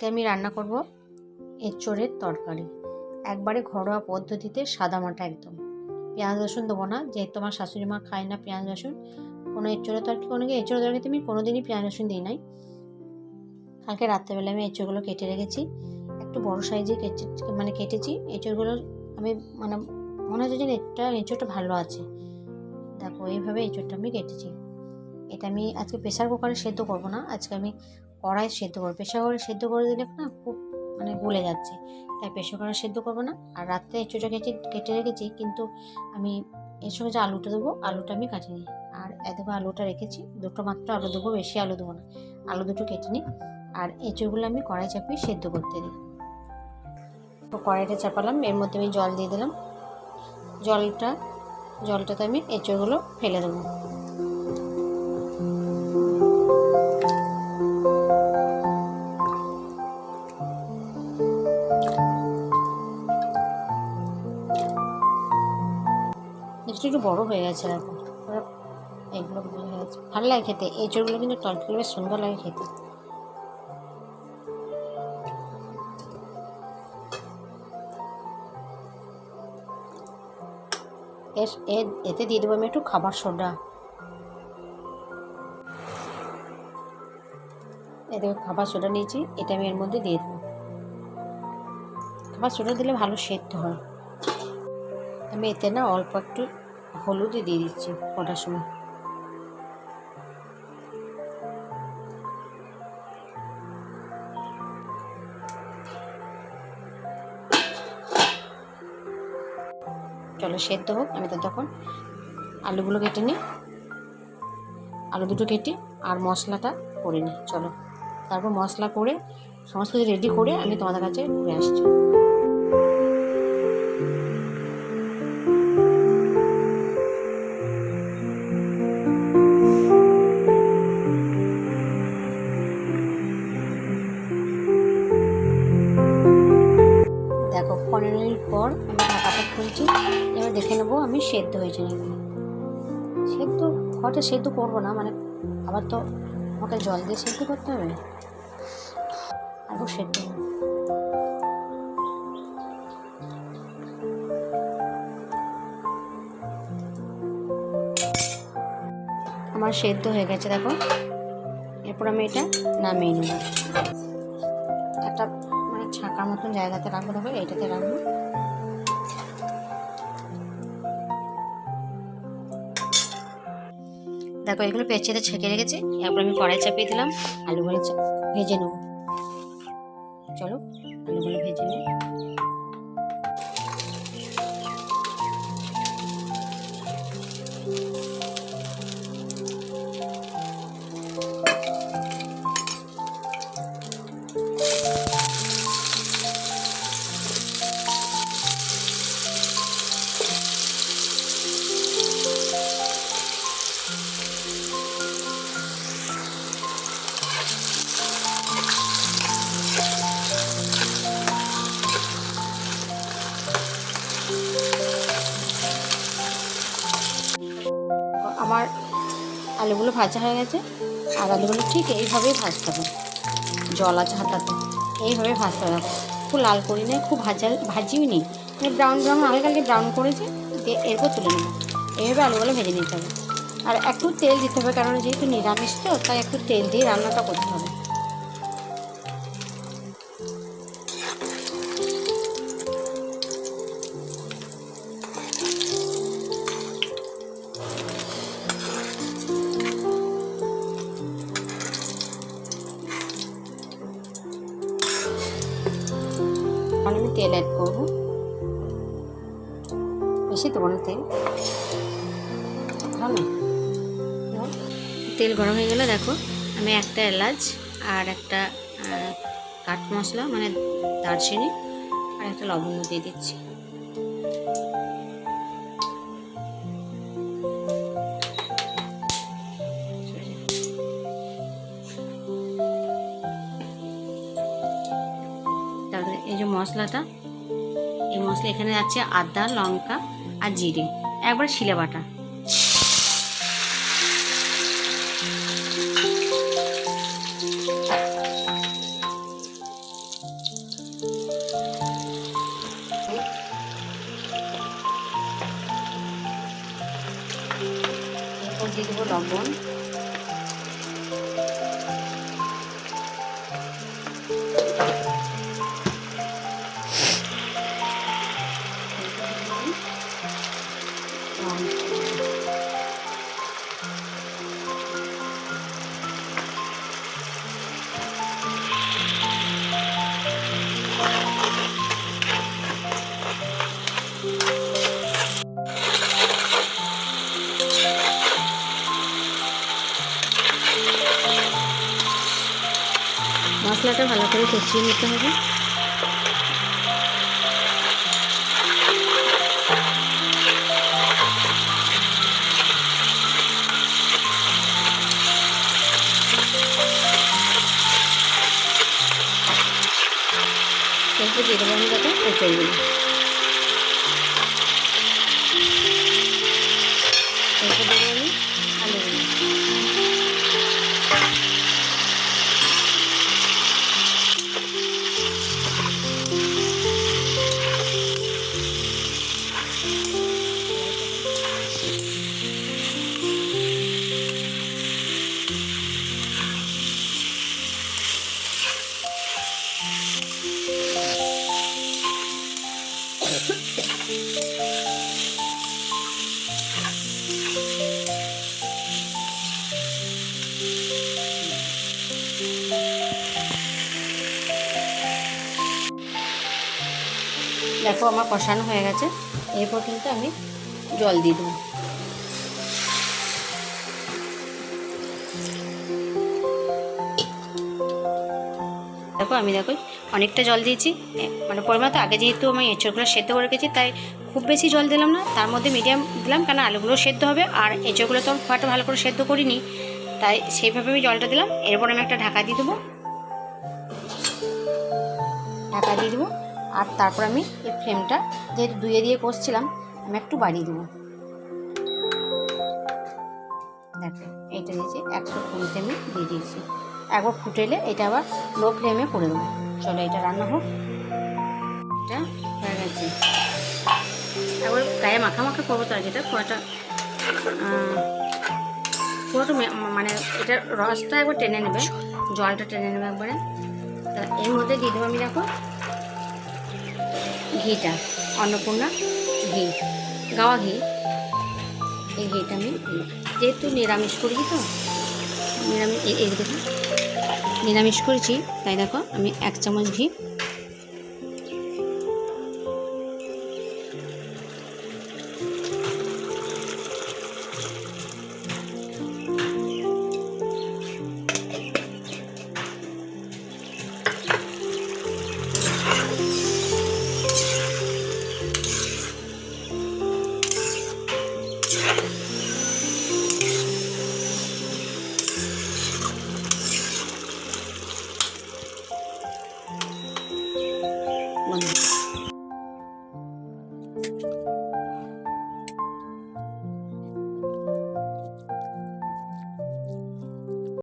আজকে আমি রান্না করব এঁচোড়ের তরকারি। একবারে ঘরোয়া পদ্ধতিতে সাদা মাটা একদম। পেঁয়াজ রসুন দেবো না, যেহেতু আমার শাশুড়ি মা খায় না পেঁয়াজ রসুন। কোনো এঁচোড়ের তরকারি, কোনো এঁচোড়ের তরকারিতে আমি কোনো দিনই পেঁয়াজ রসুন দিই নাই। কালকে রাত্রেবেলা আমি এঁচোড়গুলো কেটে রেখেছি। একটু বড় সাইজে কেটে মানে কেটেছি। এঁচোড়গুলো আমি মানে মনে হচ্ছে যে এটা এঁচোড়টা ভালো আছে। দেখো, এইভাবে এঁচোড়টা আমি কেটেছি। এটা আমি আজকে প্রেশার কুকারে সেদ্ধ করব না। আজকে আমি কড়াই সেদ্ধ করব। প্রেশার কুকারে সেদ্ধ করে দিলে না খুব মানে গলে যাচ্ছে। তাই প্রেশার কুকারে সেদ্ধ করব না। আর রাত্রে এঁচোড়টা কেটে কেটে রেখেছি কিন্তু আমি এর সঙ্গে যে আলুটা দেবো, আলুটা আমি কাটিনি। আর এদিকে আলুটা রেখেছি। দুটো মাত্র আলু দেবো, বেশি আলু দেবো না। আলু দুটো কেটে নিই। আর এঁচোড়গুলো আমি কড়াই চাপিয়ে সেদ্ধ করতে দিই। তো কড়াইটা চাপালাম। এর মধ্যে আমি জল দিয়ে দিলাম। জলটা, জলটাতে আমি এঁচোড়গুলো ফেলে দেবো। একটু একটু বড়ো হয়ে গেছে এখন এগুলো হয়ে গেছে। ভালো লাগে খেতে। এই চোরগুলো কিন্তু তরকারি বেশ সুন্দর লাগে খেতে। এতে দিয়ে দেবো আমি একটু খাবার সোডা। এতে খাবার সোডা নিয়েছি। এটা আমি এর মধ্যে দিয়ে দেবো। খাবার সোডা দিলে ভালো সেদ্ধ হয়। আমি এতে না অল্প একটু হলুদই দিয়ে দিচ্ছি কটার সময়। চলো সেদ্ধ হোক, আমি তো তখন আলুগুলো কেটে নিই। আলু দুটো কেটে আর মশলাটা করে নিই, চলো। তারপর মশলা করে, সমস্ত কিছু রেডি করে আমি তোমাদের কাছে ঘুরে আসছি। ঢাকাটা এবার দেখে নেব আমি সেদ্ধ হয়েছে নাকি। সেদ্ধ হয়তো সেদ্ধ করব না মানে আবার তো আমাকে জল দিয়ে সেদ্ধ করতে হবে। আরও সেদ্ধ আমার সেদ্ধ হয়ে গেছে, দেখো। এরপর আমি এটা নামিয়ে নেব। একটা মানে ছাঁকার মতন জায়গাতে রাখব, দেখো, এইটাতে রাখব। দেখো, এগুলো পেঁচিয়ে ছেঁকে রেখেছি। এরপর আমি কড়াই চাপিয়ে দিলাম আলুগুলো ভেজে নেব। চলো, আলুগুলো ভেজে নিই। আলুগুলো ভাজা হয়ে গেছে। আর আলুগুলো ঠিক এইভাবেই ভাজতে হবে। জল আছে হাতাতে। এইভাবে ভাজতে হবে। খুব লাল করি নেই, খুব ভাজা, ভাজিও নি মানে ব্রাউন ব্রাউন আগে কালকে ব্রাউন করেছি, দিয়ে এরপর তুলে নেব। এইভাবে আলুগুলো ভেজে নিতে হবে। আর একটু তেল দিতে হবে, কারণ যেহেতু নিরামিষ তো, তাই একটু তেল দিয়ে রান্নাটা করতে হবে। দেবো তেল ভালো। তেল গরম হয়ে গেলে দেখো, আমি একটা এলাচ আর একটা কাঠ মশলা মানে দারচিনি আর একটা লবঙ্গ দিয়ে দিচ্ছি। তারপরে এই যে মশলাটা, এই মশলা এখানে আছে আদা, লঙ্কা আর জিরে একবার শিলে বাটা। লবণ। মশলাটা ভালো করে কষিয়ে নিতে হবে। এরপর দিয়ে দেবো আমি নিই দেখো আমার কষানো হয়ে গেছে। এরপর কিন্তু আমি জল দিয়ে দেবো। দেখো আমি দেখো অনেকটা জল দিয়েছি। মানে পরিমাণ তো আগে যেহেতু আমি এঁচড়গুলো সেদ্ধ করে রেখেছি, তাই খুব বেশি জল দিলাম না। তার মধ্যে মিডিয়াম দিলাম কেন আলুগুলো সেদ্ধ হবে। আর এঁচড়গুলো তো খুব ভালো করে সেদ্ধ করিনি, তাই সেইভাবে আমি জলটা দিলাম। এরপর আমি একটা ঢাকা দিয়ে দেবো। ঢাকা দিয়ে দেবো। আর তারপর আমি এই ফ্লেমটা যেহেতু দুয়ে দিয়ে কষছিলাম আমি একটু বাড়িয়ে দেবো। দেখো, এইটা দিয়েছি একশো কুড়িতে আমি দিয়ে দিয়েছি। একবার ফুটেলে এটা আবার লো ফ্লেমে করে দেবো। চলো, এটা রান্না হোক। এটা হয়ে গেছে। একবার গায়ে মাখা মাখা করব তো আর যেটা পুরোটা পুরোটা মানে এটা রসটা একবার টেনে নেবে, জলটা টেনে নেবে একবারে। তা এর মধ্যে দিয়ে দেবো আমি, দেখো ঘিটা। অন্নপূর্ণা? ঘি। গাওয়া ঘি। এই ঘিটা আমি যেহেতু নিরামিষ করেছি তো নিরামিষ এই দেখুন নিরামিষ করেছি তাই দেখো আমি এক চামচ ঘি।